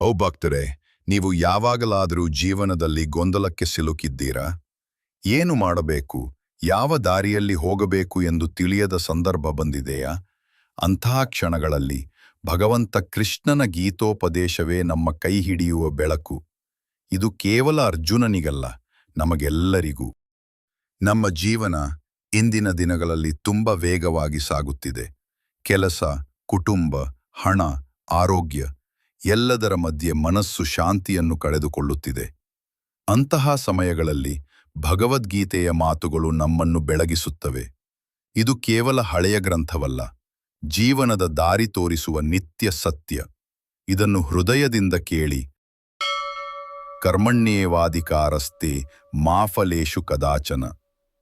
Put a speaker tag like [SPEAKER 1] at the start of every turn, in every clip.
[SPEAKER 1] ಓ ಭಕ್ತರೆ, ನೀವು ಯಾವಾಗಲಾದರೂ ಜೀವನದಲ್ಲಿ ಗೊಂದಲಕ್ಕೆ ಸಿಲುಕಿದ್ದೀರಾ? ಏನು ಮಾಡಬೇಕು? ಯಾವ ದಾರಿಯಲ್ಲಿ ಹೋಗಬೇಕು ಎಂದು ತಿಳಿಯದ ಸಂದರ್ಭ ಬಂದಿದೆಯಾ? ಅಂತಹ ಕ್ಷಣಗಳಲ್ಲಿ ಭಗವಂತ ಕೃಷ್ಣನ ಗೀತೋಪದೇಶವೇ ನಮ್ಮ ಕೈ ಹಿಡಿಯುವ ಬೆಳಕು. ಇದು ಕೇವಲ ಅರ್ಜುನನಿಗಲ್ಲ, ನಮಗೆಲ್ಲರಿಗೂ. ನಮ್ಮ ಜೀವನ ಇಂದಿನ ದಿನಗಳಲ್ಲಿ ತುಂಬ ವೇಗವಾಗಿ ಸಾಗುತ್ತಿದೆ. ಕೆಲಸ, ಕುಟುಂಬ, ಹಣ, ಆರೋಗ್ಯ ಎಲ್ಲದರ ಮಧ್ಯೆ ಮನಸ್ಸು ಶಾಂತಿಯನ್ನು ಕಳೆದುಕೊಳ್ಳುತ್ತಿದೆ. ಅಂತಹ ಸಮಯಗಳಲ್ಲಿ ಭಗವದ್ಗೀತೆಯ ಮಾತುಗಳು ನಮ್ಮನ್ನು ಬೆಳಗಿಸುತ್ತವೆ. ಇದು ಕೇವಲ ಹಳೆಯ ಗ್ರಂಥವಲ್ಲ, ಜೀವನದ ದಾರಿ ತೋರಿಸುವ ನಿತ್ಯ ಸತ್ಯ. ಇದನ್ನು ಹೃದಯದಿಂದ ಕೇಳಿ. ಕರ್ಮಣ್ಯೇವಾಧಿಕಾರಸ್ಥೆ ಮಾಫಲೇಶು ಕದಾಚನ.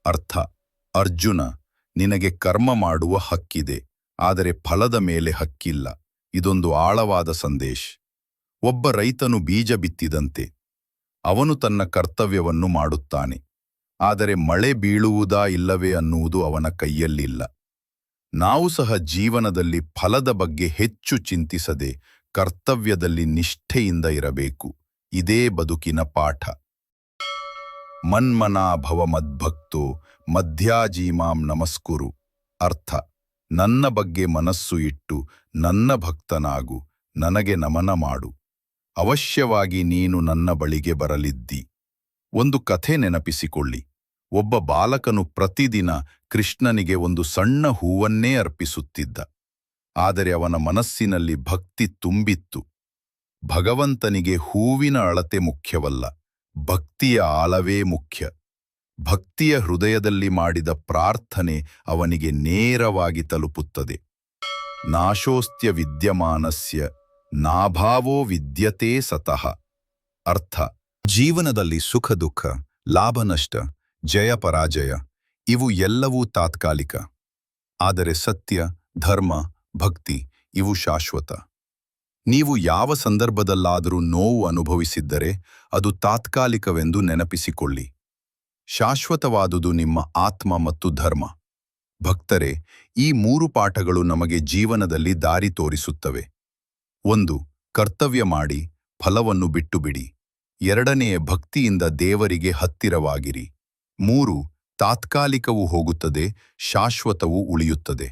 [SPEAKER 1] ಅರ್ಥ, ಅರ್ಜುನ, ನಿನಗೆ ಕರ್ಮ ಮಾಡುವ ಹಕ್ಕಿದೆ, ಆದರೆ ಫಲದ ಮೇಲೆ ಹಕ್ಕಿಲ್ಲ. ಇದೊಂದು ಆಳವಾದ ಸಂದೇಶ. ಒಬ್ಬ ರೈತನು ಬೀಜ ಬಿತ್ತಿದಂತೆ ಅವನು ತನ್ನ ಕರ್ತವ್ಯವನ್ನು ಮಾಡುತ್ತಾನೆ. ಆದರೆ ಮಳೆ ಬೀಳುವುದಾ ಇಲ್ಲವೇ ಅನ್ನುವುದು ಅವನ ಕೈಯಲ್ಲಿಲ್ಲ. ನಾವು ಸಹ ಜೀವನದಲ್ಲಿ ಫಲದ ಬಗ್ಗೆ ಹೆಚ್ಚು ಚಿಂತಿಸದೆ ಕರ್ತವ್ಯದಲ್ಲಿ ನಿಷ್ಠೆಯಿಂದ ಇರಬೇಕು. ಇದೇ ಬದುಕಿನ ಪಾಠ. ಮನ್ಮನಾಭವ ಮದ್ಭಕ್ತೋ ಮಧ್ಯಾಜೀಮಾಂ ನಮಸ್ಕುರು. ಅರ್ಥ. ನನ್ನ ಬಗ್ಗೆ ಮನಸ್ಸು ಇಟ್ಟು ನನ್ನ ಭಕ್ತನಾಗು, ನನಗೆ ನಮನ ಮಾಡು. ಅವಶ್ಯವಾಗಿ ನೀನು ನನ್ನ ಬಳಿಗೆ ಬರಲಿದ್ದಿ. ಒಂದು ಕಥೆ ನೆನಪಿಸಿಕೊಳ್ಳಿ. ಒಬ್ಬ ಬಾಲಕನು ಪ್ರತಿದಿನ ಕೃಷ್ಣನಿಗೆ ಒಂದು ಸಣ್ಣ ಹೂವನ್ನೇ ಅರ್ಪಿಸುತ್ತಿದ್ದ. ಆದರೆ ಅವನ ಮನಸ್ಸಿನಲ್ಲಿ ಭಕ್ತಿ ತುಂಬಿತ್ತು. ಭಗವಂತನಿಗೆ ಹೂವಿನ ಅಳತೆ ಮುಖ್ಯವಲ್ಲ, ಭಕ್ತಿಯ ಆಳವೇ ಮುಖ್ಯ. ಭಕ್ತಿಯ ಹೃದಯದಲ್ಲಿ ಮಾಡಿದ ಪ್ರಾರ್ಥನೆ ಅವನಿಗೆ ನೇರವಾಗಿ ತಲುಪುತ್ತದೆ. ನಾಶೋಸ್ತ್ಯ ವಿದ್ಯಮಾನಸ್ಯ, ನಾಭಾವೋ ವಿದ್ಯತೆ ಸತಃ. ಅರ್ಥ, ಜೀವನದಲ್ಲಿ ಸುಖ ದುಃಖ ಲಾಭನಷ್ಟ ಜಯ ಪರಾಜಯ, ಇವು ಎಲ್ಲವೂ ತಾತ್ಕಾಲಿಕ. ಆದರೆ ಸತ್ಯ, ಧರ್ಮ, ಭಕ್ತಿ ಇವು ಶಾಶ್ವತ. ನೀವು ಯಾವ ಸಂದರ್ಭದಲ್ಲಾದರೂ ನೋವು ಅನುಭವಿಸಿದ್ದರೆ ಅದು ತಾತ್ಕಾಲಿಕವೆಂದು ನೆನಪಿಸಿಕೊಳ್ಳಿ. ಶಾಶ್ವತವಾದುದು ನಿಮ್ಮ ಆತ್ಮ ಮತ್ತು ಧರ್ಮ. ಭಕ್ತರೇ, ಈ ಮೂರು ಪಾಠಗಳು ನಮಗೆ ಜೀವನದಲ್ಲಿ ದಾರಿ ತೋರಿಸುತ್ತವೆ. ಒಂದು, ಕರ್ತವ್ಯ ಮಾಡಿ, ಫಲವನ್ನು ಬಿಟ್ಟುಬಿಡಿ. ಎರಡನೆಯ, ಭಕ್ತಿಯಿಂದ ದೇವರಿಗೆ ಹತ್ತಿರವಾಗಿರಿ. ಮೂರು, ತಾತ್ಕಾಲಿಕವು ಹೋಗುತ್ತದೆ, ಶಾಶ್ವತವು ಉಳಿಯುತ್ತದೆ.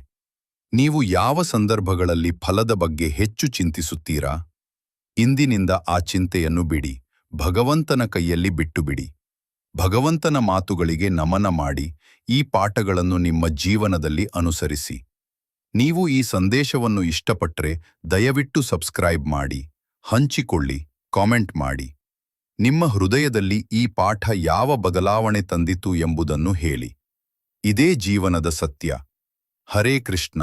[SPEAKER 1] ನೀವು ಯಾವ ಸಂದರ್ಭಗಳಲ್ಲಿ ಫಲದ ಬಗ್ಗೆ ಹೆಚ್ಚು ಚಿಂತಿಸುತ್ತೀರಾ? ಇಂದಿನಿಂದ ಆ ಚಿಂತೆಯನ್ನು ಬಿಡಿ, ಭಗವಂತನ ಕೈಯಲ್ಲಿ ಬಿಟ್ಟುಬಿಡಿ. ಭಗವಂತನ ಮಾತುಗಳಿಗೆ ನಮನ ಮಾಡಿ ಈ ಪಾಠಗಳನ್ನು ನಿಮ್ಮ ಜೀವನದಲ್ಲಿ ಅನುಸರಿಸಿ. ನೀವು ಈ ಸಂದೇಶವನ್ನು ಇಷ್ಟಪಟ್ಟರೆ ದಯವಿಟ್ಟು ಸಬ್ಸ್ಕ್ರೈಬ್ ಮಾಡಿ, ಹಂಚಿಕೊಳ್ಳಿ, ಕಾಮೆಂಟ್ ಮಾಡಿ. ನಿಮ್ಮ ಹೃದಯದಲ್ಲಿ ಈ ಪಾಠ ಯಾವ ಬದಲಾವಣೆ ತಂದಿತು ಎಂಬುದನ್ನು ಹೇಳಿ. ಇದೇ ಜೀವನದ ಸತ್ಯ. ಹರೇ ಕೃಷ್ಣ.